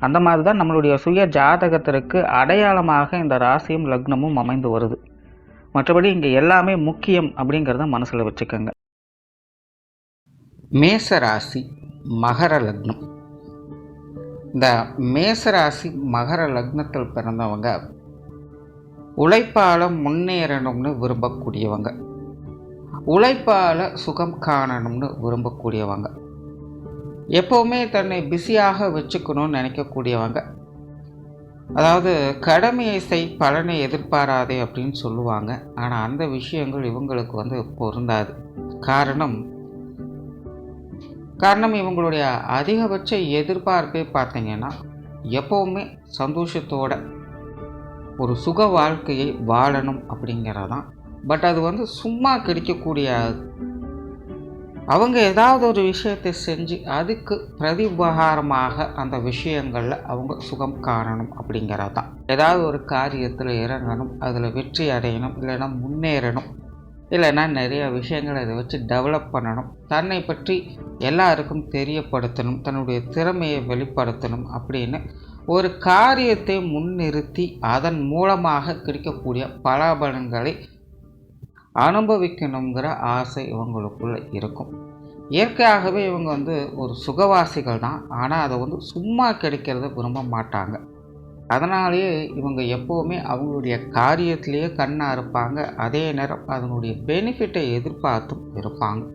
அந்த மாதிரி தான் நம்மளுடைய சுய ஜாதகத்திற்கு அடையாளமாக இந்த ராசியும் லக்னமும் அமைந்து வருது. மற்றபடி இங்கே எல்லாமே முக்கியம் அப்படிங்கிறத மனசில் வச்சுக்கோங்க. மேச ராசி மகர லக்னம். இந்த மேச ராசி மகர லக்னத்தில் பிறந்தவங்க உழைப்பால் முன்னேறணும்னு விரும்பக்கூடியவங்க. உழைப்பால் சுகம் காணணும்னு விரும்பக்கூடியவங்க. எப்போவுமே தன்னை பிஸியாக வச்சுக்கணும்னு நினைக்கக்கூடியவங்க. அதாவது கடமையை செய் பலனை எதிர்பாராதே அப்படின்னு சொல்லுவாங்க. ஆனால் அந்த விஷயங்கள் இவங்களுக்கு வந்து பொருந்தாது. காரணம் காரணம் இவங்களுடைய அதிகபட்ச எதிர்பார்ப்பே பார்த்தீங்கன்னா எப்போவுமே சந்தோஷத்தோட ஒரு சுக வாழ்க்கையை வாழணும் அப்படிங்கிறதான். பட் அது வந்து சும்மா கிடைக்கக்கூடிய அவங்க ஏதாவது ஒரு விஷயத்தை செஞ்சு அதுக்கு பிரதி உபகாரமாக அந்த விஷயங்களில் அவங்க சுகம் காணணும் அப்படிங்கிறது தான் ஏதாவது ஒரு காரியத்தில் இறங்கணும் அதில் வெற்றி அடையணும் இல்லைன்னா முன்னேறணும் இல்லைன்னா நிறைய விஷயங்களை இதை வச்சு டெவலப் பண்ணணும். தன்னை பற்றி எல்லாருக்கும் தெரியப்படுத்தணும் தன்னுடைய திறமையை வெளிப்படுத்தணும் அப்படின்னு ஒரு காரியத்தை முன்னிறுத்தி அதன் மூலமாக கிடைக்கக்கூடிய பலாபலன்களை அனுபவிக்கணுங்கிற ஆசை இவங்களுக்குள்ளே இருக்கும். இயற்கையாகவே இவங்க வந்து ஒரு சுகவாசிகள் தான். ஆனால் அதை வந்து சும்மா கிடைக்கிறத விரும்ப மாட்டாங்க. அதனாலேயே இவங்க எப்போவுமே அவங்களுடைய காரியத்திலேயே கண்ணாக இருப்பாங்க. அதே நேரம் அதனுடைய பெனிஃபிட்டை எதிர்பார்த்தும் இருப்பாங்க.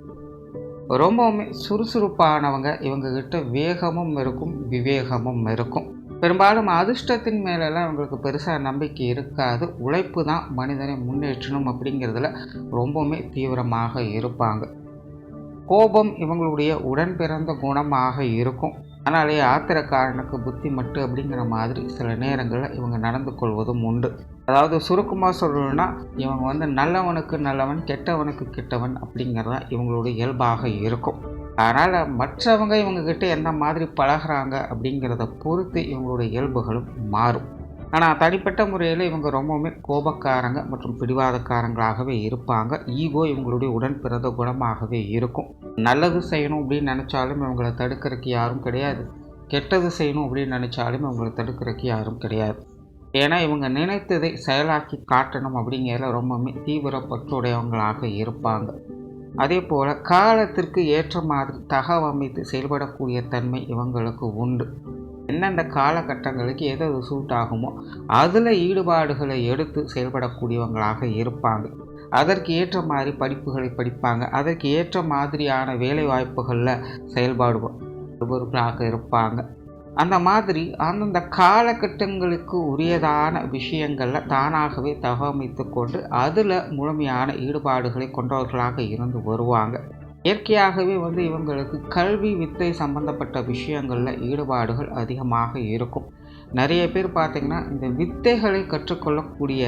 ரொம்பவுமே சுறுசுறுப்பானவங்க. இவங்கக்கிட்ட வேகமும் இருக்கும் விவேகமும் இருக்கும். பெரும்பாலும் அதிர்ஷ்டத்தின் மேலெல்லாம் இவங்களுக்கு பெருசாக நம்பிக்கை இருக்காது. உழைப்பு தான் மனிதனை முன்னேற்றணும் அப்படிங்கிறதுல ரொம்பவுமே தீவிரமாக இருப்பாங்க. கோபம் இவங்களுடைய உடன் பிறந்த குணமாக இருக்கும். ஆனாலே ஆத்திரக்காரனுக்கு புத்தி மட்டு அப்படிங்கிற மாதிரி சில நேரங்களில் இவங்க நடந்து கொள்வதும் உண்டு. அதாவது சுருக்கமாக சொல்லணும்னா இவங்க வந்து நல்லவனுக்கு நல்லவன் கெட்டவனுக்கு கெட்டவன் அப்படிங்கிறதா இவங்களுடைய இயல்பாக இருக்கும். அதனால் மற்றவங்க இவங்கக்கிட்ட எந்த மாதிரி பழகிறாங்க அப்படிங்கிறத பொறுத்து இவங்களுடைய இயல்புகளும் மாறும். ஆனால் தனிப்பட்ட முறையில் இவங்க ரொம்பவுமே கோபக்காரங்க மற்றும் பிடிவாதக்காரங்களாகவே இருப்பாங்க. ஈகோ இவங்களுடைய உடன் பிறந்த குணமாகவே இருக்கும். நல்லது செய்யணும் அப்படின்னு நினச்சாலும் இவங்களை தடுக்கிறதுக்கு யாரும் கிடையாது. கெட்டது செய்யணும் அப்படின்னு நினச்சாலும் இவங்களை தடுக்கிறதுக்கு யாரும் கிடையாது. ஏன்னா இவங்க நினைத்ததை செயலாக்கி காட்டணும் அப்படிங்கிற ரொம்பவுமே தீவிர பற்றுடையவங்களாக இருப்பாங்க. அதே போல் காலத்திற்கு ஏற்ற மாதிரி தகவமைத்து செயல்படக்கூடிய தன்மை இவங்களுக்கு உண்டு. எந்தெந்த காலகட்டங்களுக்கு எது எது சூட் ஆகுமோ அதில் ஈடுபாடுகளை எடுத்து செயல்படக்கூடியவங்களாக இருப்பாங்க. அதற்கு ஏற்ற மாதிரி படிப்புகளை படிப்பாங்க. அதற்கு ஏற்ற மாதிரியான வேலை வாய்ப்புகளில் செயல்பாடுபவர்களாக இருப்பாங்க. அந்த மாதிரி அந்தந்த காலகட்டங்களுக்கு உரியதான விஷயங்களில் தானாகவே தகவமைத்து கொண்டு அதில் முழுமையான ஈடுபாடுகளை கொண்டவர்களாக இருந்து வருவாங்க. இயற்கையாகவே வந்து இவங்களுக்கு கல்வி வித்தை சம்பந்தப்பட்ட விஷயங்களில் ஈடுபாடுகள் அதிகமாக இருக்கும். நிறைய பேர் பார்த்திங்கன்னா இந்த வித்தைகளை கற்றுக்கொள்ளக்கூடிய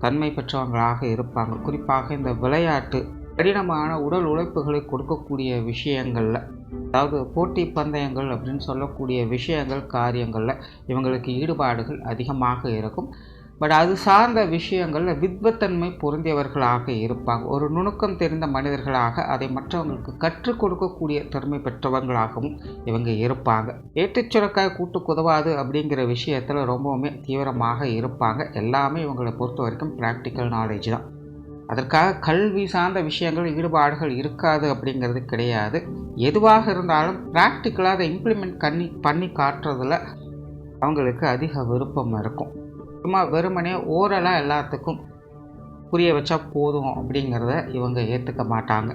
தன்மை பெற்றவங்களாக இருப்பாங்க. குறிப்பாக இந்த விளையாட்டு கடினமான உடல் உழைப்புகளை கொடுக்கக்கூடிய விஷயங்களில் அதாவது போட்டி பந்தயங்கள் அப்படின்னு சொல்லக்கூடிய விஷயங்கள் காரியங்களில் இவங்களுக்கு ஈடுபாடுகள் அதிகமாக இருக்கும். பட் அது சார்ந்த விஷயங்களில் வித்வத்தன்மை பொருந்தியவர்களாக இருப்பாங்க. ஒரு நுணுக்கம் தெரிந்த மனிதர்களாக அதை மற்றவங்களுக்கு கற்றுக் கொடுக்கக்கூடிய திறமை பெற்றவங்களாகவும் இவங்க இருப்பாங்க. ஏற்றுச்சுரக்காய் கூட்டுக்கு உதவாது அப்படிங்கிற விஷயத்தில் ரொம்பவுமே தீவிரமாக இருப்பாங்க. எல்லாமே இவங்களை பொறுத்த வரைக்கும் ப்ராக்டிக்கல் நாலேஜ் தான். அதற்காக கல்வி சார்ந்த விஷயங்கள் ஈடுபாடுகள் இருக்காது அப்படிங்கிறது கிடையாது. எதுவாக இருந்தாலும் ப்ராக்டிக்கலாக அதை இம்ப்ளிமெண்ட் பண்ணி பண்ணி காட்டுறதுல அவங்களுக்கு அதிக விருப்பம் இருக்கும். சும்மா வெறுமனே ஓரலாக எல்லாத்துக்கும் புரிய வச்சா போதும் அப்படிங்கிறத இவங்க ஏற்றுக்க மாட்டாங்க.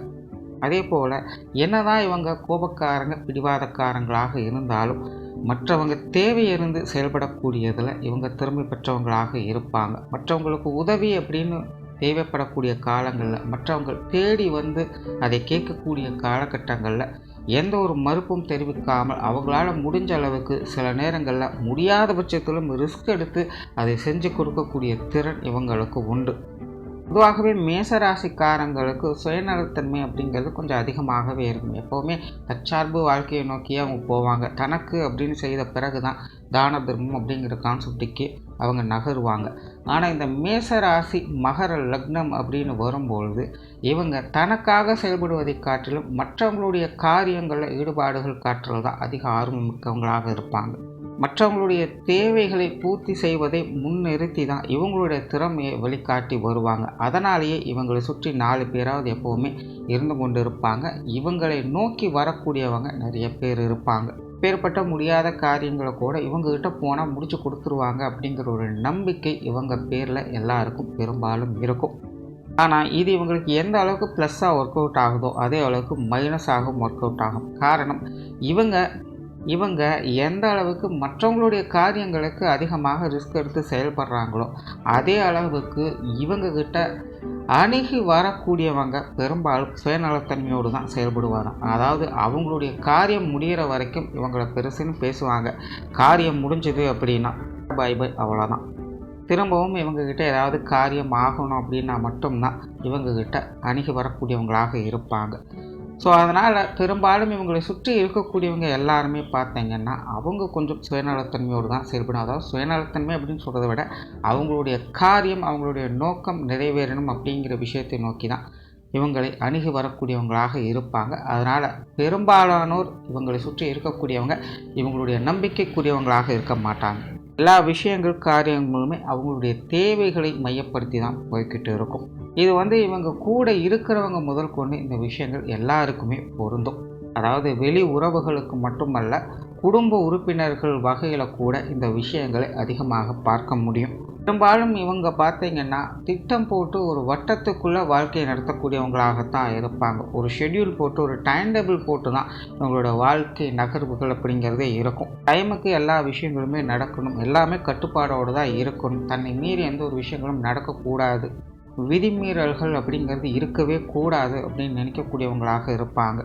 அதே போல் என்னதான் இவங்க கோபக்காரங்க பிடிவாதக்காரங்களாக இருந்தாலும் மற்றவங்க தேவையிருந்து செயல்படக்கூடியதில் இவங்க திறமை பெற்றவங்களாக இருப்பாங்க. மற்றவங்களுக்கு உதவி அப்படின்னு தேவைப்படக்கூடிய காலங்களில் மற்றவங்க தேடி வந்து அதை கேட்கக்கூடிய காலகட்டங்களில் எந்த ஒரு மறுப்பும் தெரிவிக்காமல் அவங்களால முடிஞ்ச அளவுக்கு சில நேரங்களில் முடியாத பட்சத்திலும் ரிஸ்க் எடுத்து அதை செஞ்சு கொடுக்கக்கூடிய திறன் இவங்களுக்கு உண்டு. பொதுவாகவே மேசராசிக்காரங்களுக்கு சுயநலத்தன்மை அப்படிங்கிறது கொஞ்சம் அதிகமாகவே இருக்கும். எப்போவுமே தற்சார்பு வாழ்க்கையை நோக்கியே அவங்க போவாங்க. தனக்கு அப்படின்னு செய்த பிறகு தான் தான தர்மம் அப்படிங்கிற கான்செப்டுக்கு அவங்க நகருவாங்க. ஆனால் இந்த மேசராசி மகர லக்னம் அப்படின்னு வரும்பொழுது இவங்க தனக்காக செயல்படுவதை காட்டிலும் மற்றவங்களுடைய காரியங்களில் ஈடுபாடுகள் காட்டுறது தான் அதிக ஆர்வம் மிக்கவங்களாக இருப்பாங்க. மற்றவங்களுடைய தேவைகளை பூர்த்தி செய்வதை முன்னிறுத்தி தான் இவங்களுடைய திறமையை வெளிக்காட்டி வருவாங்க. அதனாலேயே இவங்களை சுற்றி நாலு பேராவது எப்போவுமே இருந்து கொண்டு இருப்பாங்க இவங்களை நோக்கி வரக்கூடியவங்க நிறைய பேர் இருப்பாங்க. பேர்பட்ட முடியாத காரியங்களை கூட இவங்ககிட்ட போனால் முடிச்சு கொடுத்துருவாங்க அப்படிங்கிற ஒரு நம்பிக்கை இவங்க பேரில் எல்லாருக்கும் பெரும்பாலும் இருக்கும். ஆனால் இது இவங்களுக்கு எந்த அளவுக்கு ப்ளஸ்ஸாக ஒர்க் அவுட் ஆகுதோ அதே அளவுக்கு மைனஸாகவும் ஒர்க் அவுட் ஆகும். காரணம் இவங்க இவங்க எந்த அளவுக்கு மற்றவங்களுடைய காரியங்களுக்கு அதிகமாக ரிஸ்க் எடுத்து செயல்படுறாங்களோ அதே அளவுக்கு இவங்கக்கிட்ட அணுகி வரக்கூடியவங்க பெரும்பாலும் சுயநலத்தன்மையோடு தான் செயல்படுவாங்க. அதாவது அவங்களுடைய காரியம் முடிகிற வரைக்கும் இவங்களை பெருசுன்னு பேசுவாங்க. காரியம் முடிஞ்சது அப்படின்னா பை பை அவ்வளோதான் திரும்பவும் இவங்கக்கிட்ட ஏதாவது காரியம் ஆகணும் அப்படின்னா மட்டும்தான் இவங்கக்கிட்ட அணுகி வரக்கூடியவங்களாக இருப்பாங்க. ஸோ அதனால் பெரும்பாலும் இவங்களை சுற்றி இருக்கக்கூடியவங்க எல்லாருமே பார்த்தீங்கன்னா அவங்க கொஞ்சம் சுயநலத்தன்மையோடு தான் செயல்படும். அதாவது சுயநலத்தன்மை அப்படின்னு சொல்கிறத விட அவங்களுடைய காரியம் அவங்களுடைய நோக்கம் நிறைவேறணும் அப்படிங்கிற விஷயத்தை நோக்கி தான் இவங்களை அணுகி வரக்கூடியவங்களாக இருப்பாங்க. அதனால் பெரும்பாலானோர் இவங்களை சுற்றி இருக்கக்கூடியவங்க இவங்களுடைய நம்பிக்கைக்குரியவங்களாக இருக்க மாட்டாங்க. எல்லா விஷயங்கள் காரியங்களுமே அவங்களுடைய தேவைகளை மையப்படுத்தி தான் போய்கிட்டு இருக்கும். இது வந்து இவங்க கூட இருக்கிறவங்க முதல் கொண்டு இந்த விஷயங்கள் எல்லாருக்குமே பொருந்தும். அதாவது வெளி உறவுகளுக்கு மட்டுமல்ல குடும்ப உறுப்பினர்கள் வகையில் கூட இந்த விஷயங்களை அதிகமாக பார்க்க முடியும். பெரும்பாலும் இவங்க பார்த்தீங்கன்னா திட்டம் போட்டு ஒரு வட்டத்துக்குள்ளே வாழ்க்கையை நடத்தக்கூடியவங்களாகத்தான் இருப்பாங்க. ஒரு ஷெட்யூல் போட்டு ஒரு டைம் டேபிள் போட்டு தான் இவங்களோட வாழ்க்கை நகர்வுகள் அப்படிங்கிறதே இருக்கும். டைமுக்கு எல்லா விஷயங்களுமே நடக்கணும். எல்லாமே கட்டுப்பாடோடு தான் இருக்கணும். தன்னை மீறி எந்த ஒரு விஷயங்களும் நடக்கக்கூடாது. விதிமீறல்கள் அப்படிங்கிறது இருக்கவே கூடாது அப்படின்னு நினைக்கக்கூடியவங்களாக இருப்பாங்க.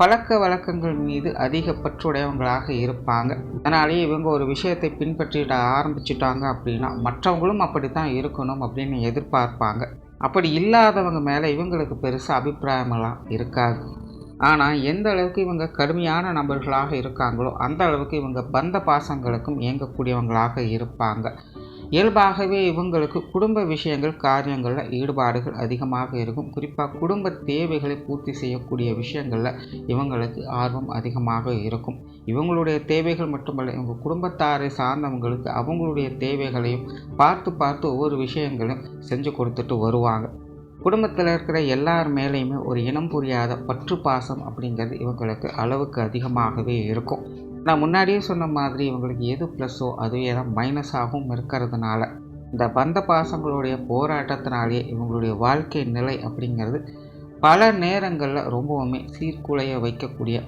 பழக்க வழக்கங்கள் மீது அதிக பற்றுடையவங்களாக இருப்பாங்க. அதனாலேயே இவங்க ஒரு விஷயத்தை பின்பற்றிட ஆரம்பிச்சிட்டாங்க அப்படின்னா மற்றவங்களும் அப்படி தான் இருக்கணும் அப்படின்னு எதிர்பார்ப்பாங்க. அப்படி இல்லாதவங்க மேலே இவங்களுக்கு பெருசாக அபிப்பிராயமெல்லாம் இருக்காது. ஆனால் எந்த அளவுக்கு இவங்க கடுமையான நபர்களாக இருக்காங்களோ அந்த அளவுக்கு இவங்க பந்த பாசங்களுக்கும் இயங்கக்கூடியவங்களாக இருப்பாங்க. இயல்பாகவே இவங்களுக்கு குடும்ப விஷயங்கள் காரியங்களில் ஈடுபாடுகள் அதிகமாக இருக்கும். குறிப்பாக குடும்ப தேவைகளை பூர்த்தி செய்யக்கூடிய விஷயங்களில் இவங்களுக்கு ஆர்வம் அதிகமாக இருக்கும். இவங்களுடைய தேவைகள் மட்டுமல்ல இவங்க குடும்பத்தாரை சார்ந்தவங்களுக்கு அவங்களுடைய தேவைகளையும் பார்த்து பார்த்து ஒவ்வொரு விஷயங்களையும் செஞ்சு கொடுத்துட்டு வருவாங்க. குடும்பத்தில் இருக்கிற எல்லார் மேலேயுமே ஒரு இனம் புரியாத பற்று பாசம் அப்படிங்கிறது இவங்களுக்கு அளவுக்கு அதிகமாகவே இருக்கும். நான் முன்னாடியே சொன்ன மாதிரி இவங்களுக்கு எது ப்ளஸ்ஸோ அதுவே தான் மைனஸாகவும் இருக்கிறதுனால. இந்த பந்த பாசங்களுடைய போராட்டத்தினாலேயே இவங்களுடைய வாழ்க்கை நிலை அப்படிங்கிறது பல நேரங்களில் ரொம்பவுமே சீர்குலைய வைக்கக்கூடிய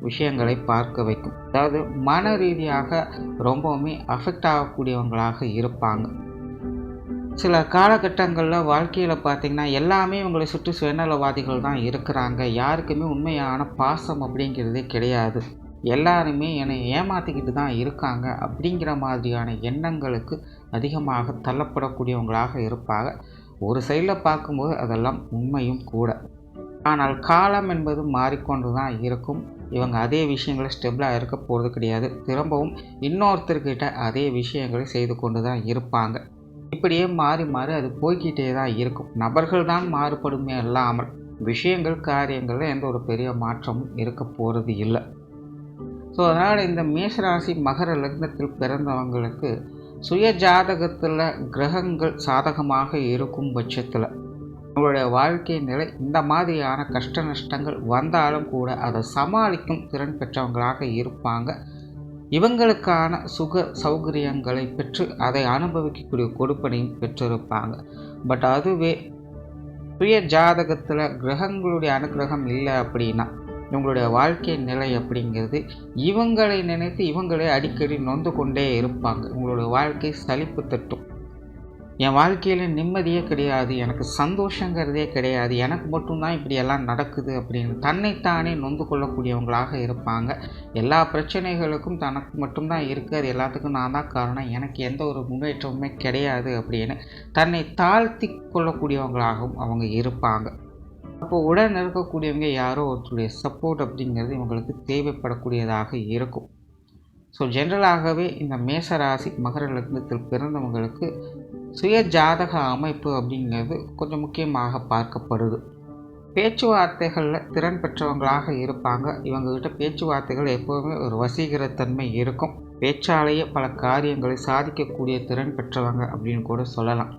விஷயங்களை பார்க்க வைக்கும். அதாவது மன ரீதியாக ரொம்பவுமே அஃபெக்ட் ஆகக்கூடியவங்களாக இருப்பாங்க. சில காலகட்டங்களில் வாழ்க்கையில் பார்த்திங்கன்னா எல்லாமே இவங்களை சுற்றி சுயநலவாதிகள் தான் இருக்கிறாங்க. யாருக்குமே உண்மையான பாசம் அப்படிங்கிறதே கிடையாது. எல்லாருமே என்னை ஏமாற்றிக்கிட்டு தான் இருக்காங்க அப்படிங்கிற மாதிரியான எண்ணங்களுக்கு அதிகமாக தள்ளப்படக்கூடியவங்களாக இருப்பாங்க. ஒரு சைடில் பார்க்கும்போது அதெல்லாம் உண்மையும் கூட. ஆனால் காலம் என்பது மாறிக்கொண்டு தான் இருக்கும். இவங்க அதே விஷயங்களை ஸ்டெபிளாக இருக்க போகிறது கிடையாது. திரும்பவும் இன்னொருத்தர்கிட்ட அதே விஷயங்களை செய்து கொண்டு தான் இருப்பாங்க. இப்படியே மாறி மாறி அது போய்கிட்டே தான் இருக்கும். நபர்கள் தான் மாறுபடுமே அல்லாமல் விஷயங்கள் காரியங்களில் எந்த ஒரு பெரிய மாற்றமும் இருக்க போகிறது இல்லை. ஸோ அதனால் இந்த மேஷராசி மகர லக்னத்தில் பிறந்தவங்களுக்கு சுய ஜாதகத்தில் கிரகங்கள் சாதகமாக இருக்கும் பட்சத்தில் நம்மளுடைய வாழ்க்கை நிலை இந்த மாதிரியான கஷ்ட நஷ்டங்கள் வந்தாலும் கூட அதை சமாளிக்கும் திறன் பெற்றவங்களாக இருப்பாங்க. இவங்களுக்கான சுக சௌகரியங்களை பெற்று அதை அனுபவிக்கக்கூடிய கொடுப்பனையும் பெற்றிருப்பாங்க. பட் அதுவே சுய ஜாதகத்தில் கிரகங்களுடைய அனுகிரகம் இல்லை அப்படின்னா இவங்களுடைய வாழ்க்கை நிலை அப்படிங்கிறது இவங்களை நினைத்து இவங்களே அடிக்கடி நொந்து கொண்டே இருப்பாங்க. உங்களுடைய வாழ்க்கை சலிப்பு தட்டும். என் வாழ்க்கையில் நிம்மதியே கிடையாது எனக்கு சந்தோஷங்கிறதே கிடையாது எனக்கு மட்டும்தான் இப்படியெல்லாம் நடக்குது அப்படின்னு தன்னைத்தானே நொந்து கொள்ளக்கூடியவங்களாக இருப்பாங்க. எல்லா பிரச்சனைகளுக்கும் தனக்கு மட்டும்தான் இருக்குது அது எல்லாத்துக்கும் நான் தான் காரணம் எனக்கு எந்த ஒரு முன்னேற்றமுமே கிடையாது அப்படின்னு தன்னை தாழ்த்தி கொள்ளக்கூடியவங்களாகவும் அவங்க இருப்பாங்க. அப்போ உடன் இருக்கக்கூடியவங்க யாரோ ஒருத்தருடைய சப்போர்ட் அப்படிங்கிறது இவங்களுக்கு தேவைப்படக்கூடியதாக இருக்கும். ஸோ ஜென்ரலாகவே இந்த மேசராசி மகர லக்னத்தில் பிறந்தவங்களுக்கு சுய ஜாதக அமைப்பு அப்படிங்கிறது கொஞ்சம் முக்கியமாக பார்க்கப்படுது. பேச்சுவார்த்தைகளில் திறன் பெற்றவங்களாக இருப்பாங்க. இவங்ககிட்ட பேச்சுவார்த்தைகள் எப்போவுமே ஒரு வசீகரத்தன்மை இருக்கும். பேச்சாலேயே பல காரியங்களை சாதிக்கக்கூடிய திறன் பெற்றவங்க அப்படின்னு கூட சொல்லலாம்.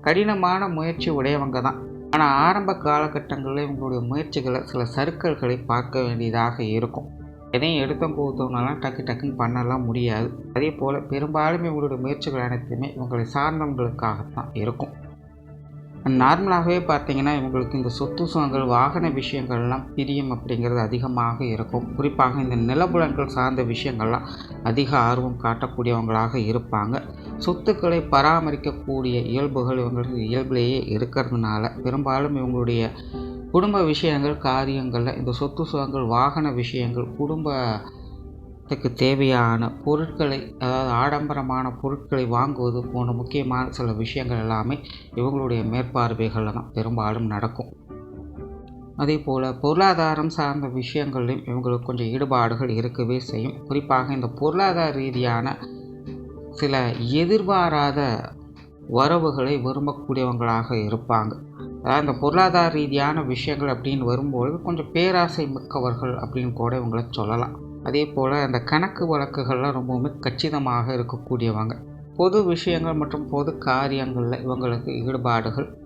கடினமான முயற்சி உடையவங்க தான். ஆனால் ஆரம்ப காலகட்டங்களில் இவங்களுடைய முயற்சிகளை சில சறுக்கல்களை பார்க்க வேண்டியதாக இருக்கும். எதையும் எடுத்தோம் போத்தோம்னாலாம் டக்கு டக்குன்னு பண்ணலாம் முடியாது. அதே போல் பெரும்பாலும் இவங்களுடைய முயற்சிகள் அனைத்துமே இவங்களை சார்ந்தவங்களுக்காகத்தான் இருக்கும். நார்மலாகவே பார்த்தீங்கன்னா இவங்களுக்கு இந்த சொத்து சுகங்கள் வாகன விஷயங்கள்லாம் பிரியம் அப்படிங்கிறது அதிகமாக இருக்கும். குறிப்பாக இந்த நிலபுலன்கள் சார்ந்த விஷயங்கள்லாம் அதிக ஆர்வம் காட்டக்கூடியவங்களாக இருப்பாங்க. சொத்துக்களை பராமரிக்கக்கூடிய இயல்புகள் இவங்களுக்கு இயல்பிலேயே இருக்கிறதுனால பெரும்பாலும் இவங்களுடைய குடும்ப விஷயங்கள் காரியங்களில் இந்த சொத்து சுகங்கள் வாகன விஷயங்கள் குடும்பத்துக்கு தேவையான பொருட்களை அதாவது ஆடம்பரமான பொருட்களை வாங்குவது போன்ற முக்கியமான சில விஷயங்கள் எல்லாமே இவங்களுடைய மேற்பார்வைகளில் தான் பெரும்பாலும் நடக்கும். அதே போல் பொருளாதாரம் சார்ந்த விஷயங்களிலும் இவங்களுக்கு கொஞ்சம் ஈடுபாடுகள் இருக்கவே செய்யும். குறிப்பாக இந்த பொருளாதார ரீதியான சில எதிர்பாராத வரவுகளை விரும்பக்கூடியவங்களாக இருப்பாங்க. அதாவது இந்த பொருளாதார ரீதியான விஷயங்கள் அப்படின்னு வரும்பொழுது கொஞ்சம் பேராசை மிக்கவர்கள் அப்படின்னு கூட இவங்களை சொல்லலாம். அதே போல் அந்த கணக்கு வழக்குகள்லாம் ரொம்பவுமே கச்சிதமாக இருக்கக்கூடியவங்க. பொது விஷயங்கள் மற்றும் பொது காரியங்களில் இவங்களுக்கு ஈடுபாடுகள்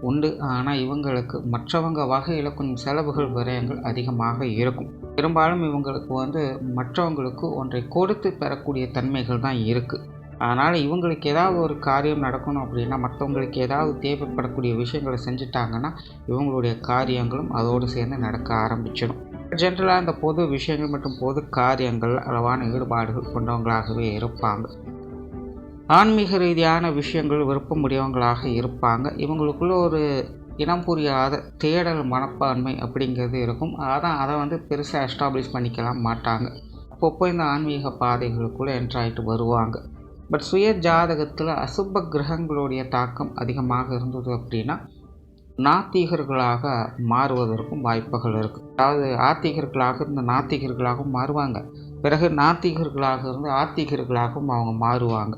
உண்டு. ஆனால் இவங்களுக்கு மற்றவங்க வகையில் கொஞ்சம் செலவுகள் விரயங்கள் அதிகமாக இருக்கும். பெரும்பாலும் இவங்களுக்கு வந்து மற்றவங்களுக்கு ஒன்றை கொடுத்து பெறக்கூடிய தன்மைகள் தான் இருக்குது அதனால் இவங்களுக்கு ஏதாவது ஒரு காரியம் நடக்கணும் அப்படின்னா மற்றவங்களுக்கு ஏதாவது தேவைப்படக்கூடிய விஷயங்களை செஞ்சுட்டாங்கன்னா இவங்களுடைய காரியங்களும் அதோடு சேர்ந்து நடக்க ஆரம்பிச்சிடும். ஜென்ரலாக இந்த பொது விஷயங்கள் மற்றும் பொது காரியங்கள் அளவான ஈடுபாடுகள் கொண்டவங்களாகவே இருப்பாங்க. ஆன்மீக ரீதியான விஷயங்கள் விருப்பமுடையவங்களாக இருப்பாங்க. இவங்களுக்குள்ள ஒரு இனம் புரியாத தேடல் மனப்பான்மை அப்படிங்கிறது இருக்கும். அதான் அதை வந்து பெருசாக எஸ்டாப்ளிஷ் பண்ணிக்கலாம் மாட்டாங்க. அப்பப்போ இந்த ஆன்மீக பாதைகளுக்குள்ளே என்ட்ராயிட்டு வருவாங்க. பட் சுய ஜாதகத்தில் அசுப கிரகங்களுடைய தாக்கம் அதிகமாக இருந்தது அப்படின்னா நாத்திகர்களாக மாறுவதற்கும் வாய்ப்புகள் இருக்குது அதாவது ஆத்திகர்களாக இருந்த நாத்திகர்களாகவும் மாறுவாங்க. பிறகு நாத்திகர்களாக இருந்து ஆத்திகர்களாகவும் அவங்க மாறுவாங்க.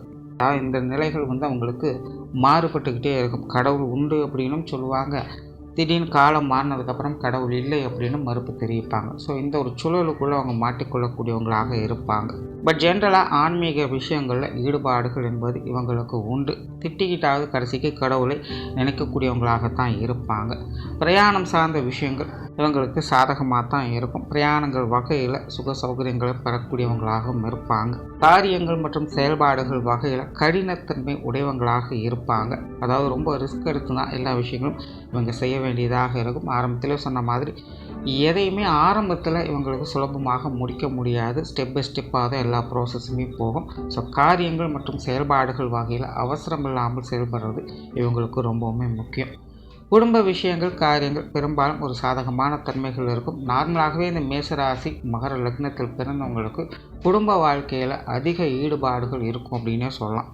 இந்த நிலைகள் வந்து அவங்களுக்கு மாறுபட்டுக்கிட்டே இருக்கும். கடவுள் உண்டு அப்படின்னும் சொல்லுவாங்க. திடீர்னு காலம் மாறினதுக்கப்புறம் கடவுள் இல்லை அப்படின்னு மறுப்பு தெரிவிப்பாங்க. ஸோ இந்த ஒரு சூழலுக்குள்ளே அவங்க மாட்டிக்கொள்ளக்கூடியவங்களாக இருப்பாங்க. பட் ஜென்ரலாக ஆன்மீக விஷயங்களில் ஈடுபாடுகள் என்பது இவங்களுக்கு உண்டு. திட்டிக்கிட்டாவது கடைசிக்கு கடவுளை நினைக்கக்கூடியவங்களாகத்தான் இருப்பாங்க. பிரயாணம் சார்ந்த விஷயங்கள் இவங்களுக்கு சாதகமாக தான் இருக்கும். பிரயாணங்கள் வகையில் சுக சௌகரியங்களை பெறக்கூடியவங்களாகவும் இருப்பாங்க. காரியங்கள் மற்றும் செயல்பாடுகள் வகையில் கடினத்தன்மை உடையவங்களாக இருப்பாங்க. அதாவது ரொம்ப ரிஸ்க் எடுத்து தான் எல்லா விஷயங்களும் இவங்க செய்ய வேண்டியதாக இருக்கும். ஆரம்பத்தில் சொன்ன மாதிரி எதையுமே ஆரம்பத்தில் இவங்களுக்கு சுலபமாக முடிக்க முடியாது. ஸ்டெப் பை ஸ்டெப்பாக தான் எல்லா ப்ராசஸுமே போகும். ஸோ காரியங்கள் மற்றும் செயல்பாடுகள் வகையில் அவசரம் இல்லாமல் செயல்படுறது இவங்களுக்கு ரொம்பவுமே முக்கியம். குடும்ப விஷயங்கள் காரியங்கள் பெரும்பாலும் ஒரு சாதகமான தன்மைகள் இருக்கும். நார்மலாகவே இந்த மேசராசி மகர லக்னத்தில் பிறந்தவங்களுக்கு குடும்ப வாழ்க்கையில் அதிக ஈடுபாடுகள் இருக்கும் அப்படின்னே சொல்லலாம்.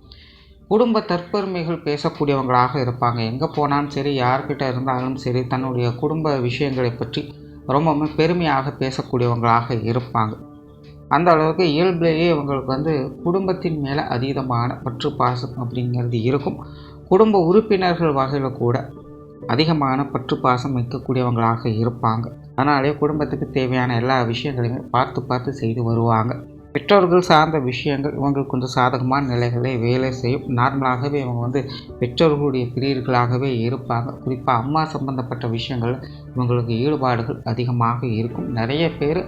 குடும்ப தற்பெருமைகள் பேசக்கூடியவங்களாக இருப்பாங்க. எங்கே போனாலும் சரி யார்கிட்ட இருந்தாலும் சரி தன்னுடைய குடும்ப விஷயங்களை பற்றி ரொம்பவுமே பெருமையாக பேசக்கூடியவங்களாக இருப்பாங்க. அந்த அளவுக்கு இயல்பிலேயே இவங்களுக்கு வந்து குடும்பத்தின் மேலே அதீதமான பற்று பாசம் அப்படிங்கிறது இருக்கும். குடும்ப உறுப்பினர்கள் வகையில் கூட அதிகமான பற்று பாசம் வைக்கக்கூடியவங்களாக இருப்பாங்க. அதனாலே குடும்பத்துக்கு தேவையான எல்லா விஷயங்களையுமே பார்த்து பார்த்து செய்து வருவாங்க. பெற்றோர்கள் சார்ந்த விஷயங்கள் இவங்களுக்கு கொஞ்சம் சாதகமான நிலைகளை வேலை செய்யும். நார்மலாகவே இவங்க வந்து பெற்றோர்களுடைய பிரியர்களாகவே இருப்பாங்க. குறிப்பாக அம்மா சம்பந்தப்பட்ட விஷயங்கள் இவங்களுக்கு ஈடுபாடுகள் அதிகமாக இருக்கும். நிறைய பேர்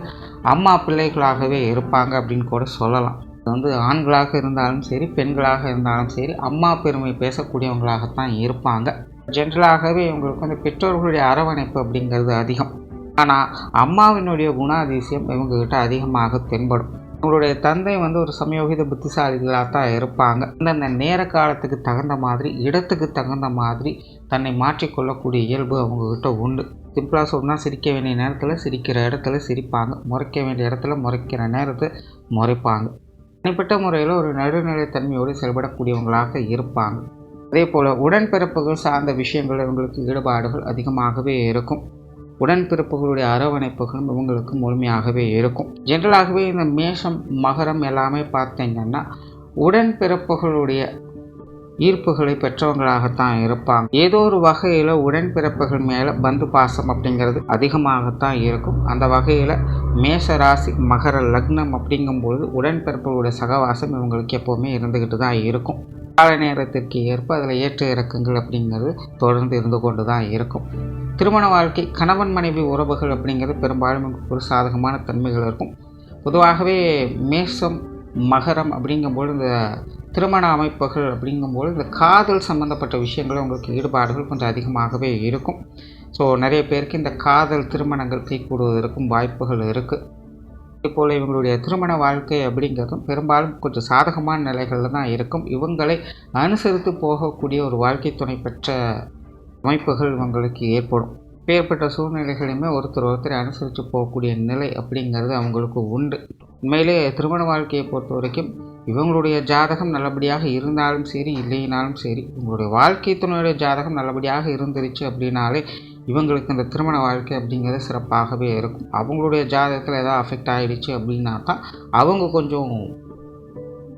அம்மா பிள்ளைகளாகவே இருப்பாங்க அப்படின்னு கூட சொல்லலாம். வந்து ஆண்களாக இருந்தாலும் சரி பெண்களாக இருந்தாலும் சரி அம்மா பெருமை பேசக்கூடியவங்களாகத்தான் இருப்பாங்க. ஜென்ரலாகவே இவங்களுக்கு வந்து பெற்றோர்களுடைய அரவணைப்பு அப்படிங்கிறது அதிகம். ஆனால் அம்மாவினுடைய குணாதிசயம் இவங்ககிட்ட அதிகமாக தென்படும். உங்களுடைய தந்தை வந்து ஒரு சமயோகித புத்திசாலிகளாக தான் இருப்பாங்க. அந்தந்த நேர காலத்துக்கு தகுந்த மாதிரி இடத்துக்கு தகுந்த மாதிரி தன்னை மாற்றிக்கொள்ளக்கூடிய இயல்பு அவங்கக்கிட்ட உண்டு. சிம்பிளாக சொன்னால் சிரிக்க வேண்டிய நேரத்தில் சிரிக்கிற இடத்துல சிரிப்பாங்க. முறைக்க வேண்டிய இடத்துல முறைக்கிற நேரத்தை முறைப்பாங்க. தனிப்பட்ட முறையில் ஒரு நடுநிலைத்தன்மையோடு செயல்படக்கூடியவங்களாக இருப்பாங்க. அதே போல் உடன்பிறப்புகள் சார்ந்த விஷயங்கள் இவங்களுக்கு ஈடுபாடுகள் அதிகமாகவே இருக்கும். உடன்பிறப்புகளுடைய அரவணைப்புகளும் இவங்களுக்கு முழுமையாகவே இருக்கும். ஜென்ரலாகவே இந்த மேஷம் மகரம் எல்லாமே பார்த்தீங்கன்னா உடன்பிறப்புகளுடைய ஈர்ப்புகளை பெற்றவங்களாகத்தான் இருப்பாங்க. ஏதோ ஒரு வகையில் உடன்பிறப்புகள் மேலே பந்து பாசம் அப்படிங்கிறது அதிகமாகத்தான் இருக்கும். அந்த வகையில் மேஷ ராசி மகர லக்னம் அப்படிங்கும்பொழுது உடன்பிறப்புகளுடைய சகவாசம் இவங்களுக்கு எப்போவுமே இருந்துக்கிட்டு தான் இருக்கும். கால நேரத்திற்கு ஏற்ப அதில் ஏற்ற இறக்கங்கள் அப்படிங்கிறது தொடர்ந்து இருந்து கொண்டு தான் இருக்கும். திருமண வாழ்க்கை கணவன் மனைவி உறவுகள் அப்படிங்கிறது பெரும்பாலும் ஒரு சாதகமான தன்மைகள் இருக்கும். பொதுவாகவே மேஷம் மகரம் அப்படிங்கும்போது இந்த திருமண அமைப்புகள் அப்படிங்கும்போது இந்த காதல் சம்மந்தப்பட்ட விஷயங்களும் உங்களுக்கு ஈடுபாடுகள் கொஞ்சம் அதிகமாகவே இருக்கும். ஸோ நிறைய பேருக்கு இந்த காதல் திருமணங்கள் கைகூடுவதற்கும் வாய்ப்புகள் இருக்குது இப்போல் இவங்களுடைய திருமண வாழ்க்கை அப்படிங்கிறதும் பெரும்பாலும் கொஞ்சம் சாதகமான நிலைகளில் தான் இருக்கும். இவங்களை அனுசரித்து போகக்கூடிய ஒரு வாழ்க்கை துணை பெற்ற அமைப்புகள் இவங்களுக்கு ஏற்படும். பேர்பட்ட சூழ்நிலைகளையுமே ஒருத்தர் ஒருத்தர் அனுசரித்து போகக்கூடிய நிலை அப்படிங்கிறது அவங்களுக்கு உண்டு. உண்மையிலே திருமண வாழ்க்கையை பொறுத்த வரைக்கும் இவங்களுடைய ஜாதகம் நல்லபடியாக இருந்தாலும் சரி இல்லைனாலும் சரி இவங்களுடைய வாழ்க்கை துணையுடைய ஜாதகம் நல்லபடியாக இருந்துருச்சு அப்படின்னாலே இவங்களுக்கு இந்த திருமண வாழ்க்கை அப்படிங்கிறது சிறப்பாகவே இருக்கும். அவங்களுடைய ஜாதகத்தில் எதாவது அஃபெக்ட் ஆகிடுச்சு அப்படின்னா தான் அவங்க கொஞ்சம்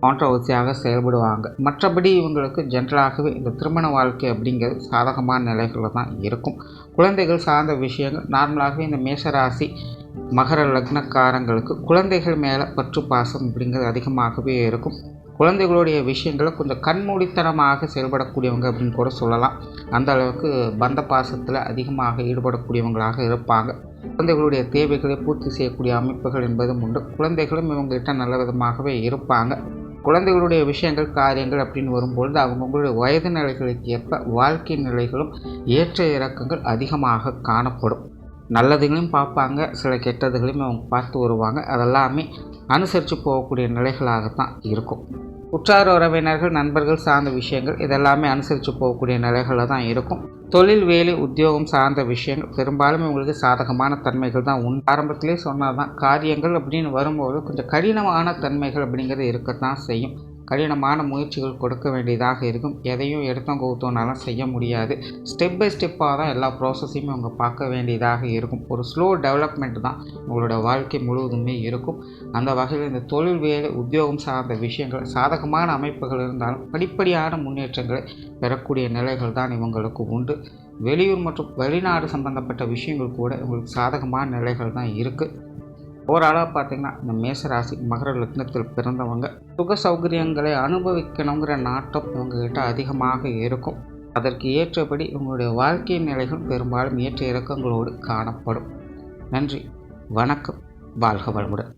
கான்ட்ரவர்சியாக செயல்படுவாங்க. மற்றபடி இவங்களுக்கு ஜென்ரலாகவே இந்த திருமண வாழ்க்கை அப்படிங்கிறது சாதகமான நிலைகளில் தான் இருக்கும். குழந்தைகள் சார்ந்த விஷயங்கள் நார்மலாகவே இந்த மேஷராசி மகர லக்னக்காரங்களுக்கு குழந்தைகள் மேலே பற்று பாசம் அப்படிங்கிறது அதிகமாகவே இருக்கும். குழந்தைகளுடைய விஷயங்களை கொஞ்சம் கண்மூடித்தனமாக செயல்படக்கூடியவங்க அப்படின்னு கூட சொல்லலாம். அந்த அளவுக்கு பந்த பாசத்தில் அதிகமாக ஈடுபடக்கூடியவங்களாக இருப்பாங்க. குழந்தைகளுடைய தேவைகளை பூர்த்தி செய்யக்கூடிய அமைப்புகள் என்பதும் உண்டு. குழந்தைகளும் இவங்ககிட்ட நல்ல விதமாகவே இருப்பாங்க. குழந்தைகளுடைய விஷயங்கள் காரியங்கள் அப்படின்னு வரும்பொழுது அவங்கவுங்களுடைய வயது நிலைகளுக்கு ஏற்ப வாழ்க்கை நிலைகளும் ஏற்ற இறக்கங்கள் அதிகமாக காணப்படும். நல்லதுகளையும் பார்ப்பாங்க சில கெட்டதுகளையும் அவங்க பார்த்து வருவாங்க. அதெல்லாமே அனுசரித்து போகக்கூடிய நிலைகளாகத்தான் இருக்கும். உற்றார் உறவினர்கள் நண்பர்கள் சார்ந்த விஷயங்கள் இதெல்லாமே அனுசரித்து போகக்கூடிய நிலைகளில் தான் இருக்கும். தொழில் வேலை உத்தியோகம் சார்ந்த விஷயங்கள் பெரும்பாலும் உங்களுக்கு சாதகமான தன்மைகள் தான் உண்டு. ஆரம்பத்திலே சொன்னால் தான் காரியங்கள் அப்படின்னு வரும்போது கொஞ்சம் கடினமான தன்மைகள் அப்படிங்கிறது இருக்கத்தான் செய்யும். கடினமான முயற்சிகள் கொடுக்க வேண்டியதாக இருக்கும். எதையும் எடுத்தோம் கவுத்தோனாலும் செய்ய முடியாது. ஸ்டெப் பை ஸ்டெப்பாக தான் எல்லா ப்ராசஸையுமே அவங்க பார்க்க வேண்டியதாக இருக்கும். ஒரு ஸ்லோ டெவலப்மெண்ட் தான் உங்களோட வாழ்க்கை முழுவதுமே இருக்கும். அந்த வகையில் இந்த தொழில் வேலை உத்தியோகம் சார்ந்த விஷயங்கள் சாதகமான அமைப்புகள் இருந்தாலும் படிப்படியான முன்னேற்றங்களை பெறக்கூடிய நிலைகள் தான் இவங்களுக்கு உண்டு. வெளியூர் மற்றும் வெளிநாடு சம்பந்தப்பட்ட விஷயங்கள் கூட இவங்களுக்கு சாதகமான நிலைகள் தான் இருக்குது ஓரளவு பார்த்திங்கன்னா இந்த மேசராசி மகர லக்னத்தில் பிறந்தவங்க சுக சௌகரியங்களை அனுபவிக்கணுங்கிற நாட்டம் இவங்ககிட்ட அதிகமாக இருக்கும். அதற்கு ஏற்றபடி உங்களுடைய வாழ்க்கை நிலைகள் பெரும்பாலும் ஏற்ற இறக்கங்களோடு காணப்படும். நன்றி வணக்கம் வாழ்க வளமுடன்.